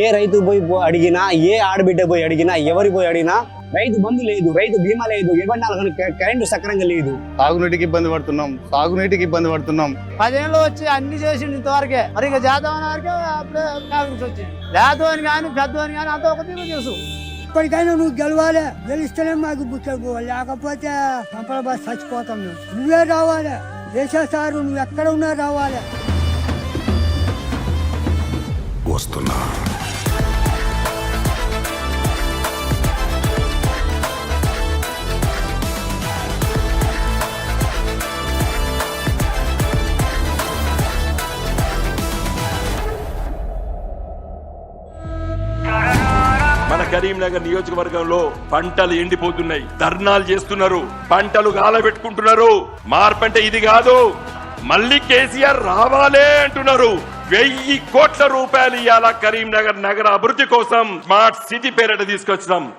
ఏ రైతు పోయి అడిగినా ఏ ఆడబిడ్డ పోయి అడిగినా ఎవరి పోయి అడిగినా రైతు బంధు లేదు రైతు బీమా లేదు ఇరవై నాలుగు కరెంటు సక్రంగా లేదు. తాగునీటికి ఇబ్బంది పడుతున్నాం సాగునీటికి ఇబ్బంది పడుతున్నాం. పదేళ్ళు వచ్చి అన్ని చేసిండు ఇంతవరకే. మరి ఇక జాతవన్ వరకే అప్పుడే కాంగ్రెస్ వచ్చింది. లేతవని కానీ పెద్దవని కానీ అంత ఒక తీరు తెలుసు ఇప్పటికైనా నువ్వు గెలవాలి గెలిస్తేనే మాకు బుట్టకు లేకపోతే సంపద బస్ చచ్చిపోతాం నువ్వే రావాలి. దేశసారు నువ్వు ఎక్కడ ఉన్నా రావాలి. వస్తున్నా. మన కరీంనగర్ నియోజకవర్గంలో పంటలు ఎండిపోతున్నాయి. ధర్నాలు చేస్తున్నారు. పంటలు గాలబెట్టుకుంటున్నారు. మార్పంటే ఇది కాదు. మళ్ళీ కేసీఆర్ రావాలే అంటున్నారు. వెయ్యి కోట్ల రూపాయలు ఇవాళ కరీంనగర్ నగర అభివృద్ధి కోసం స్మార్ట్ సిటీ పేరిట తీసుకొచ్చినాం.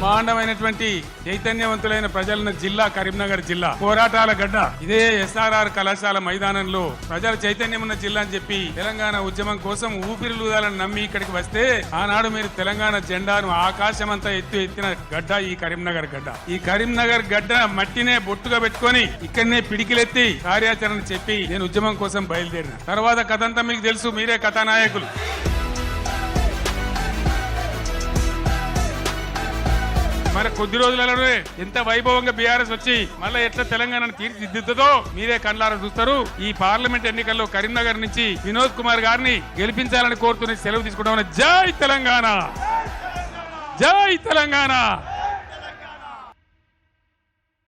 బ్రహ్మాండమైనటువంటి చైతన్యవంతులైన ప్రజలను జిల్లా కరీంనగర్ జిల్లా పోరాటాల గడ్డ. ఇదే ఎస్ఆర్ఆర్ కళాశాల మైదానంలో ప్రజల చైతన్యం ఉన్న జిల్లా అని చెప్పి తెలంగాణ ఉద్యమం కోసం ఊపిరిలుదాలని నమ్మి ఇక్కడికి వస్తే ఆనాడు మీరు తెలంగాణ జెండాను ఆకాశమంతా ఎత్తు ఎత్తిన గడ్డ ఈ కరీంనగర్ గడ్డ. ఈ కరీంనగర్ గడ్డ మట్టినే బొట్టుగా పెట్టుకొని ఇక్కడనే పిడికిలెత్తి కార్యాచరణ చెప్పి నేను ఉద్యమం కోసం బయలుదేరిన. తర్వాత కథంతా మీకు తెలుసు మీరే కథానాయకులు. మరి కొద్ది రోజులలోనే ఎంత వైభవంగా బీఆర్ఎస్ వచ్చి మళ్ళీ ఎట్లా తెలంగాణను తీర్చిదిద్దుతో మీరే కళ్ళారా చూస్తారు. ఈ పార్లమెంట్ ఎన్నికల్లో కరీంనగర్ నుంచి వినోద్ కుమార్ గారిని గెలిపించాలని కోరుతున్న సెలవు తీసుకుంటామని జై తెలంగాణ! జై తెలంగాణ!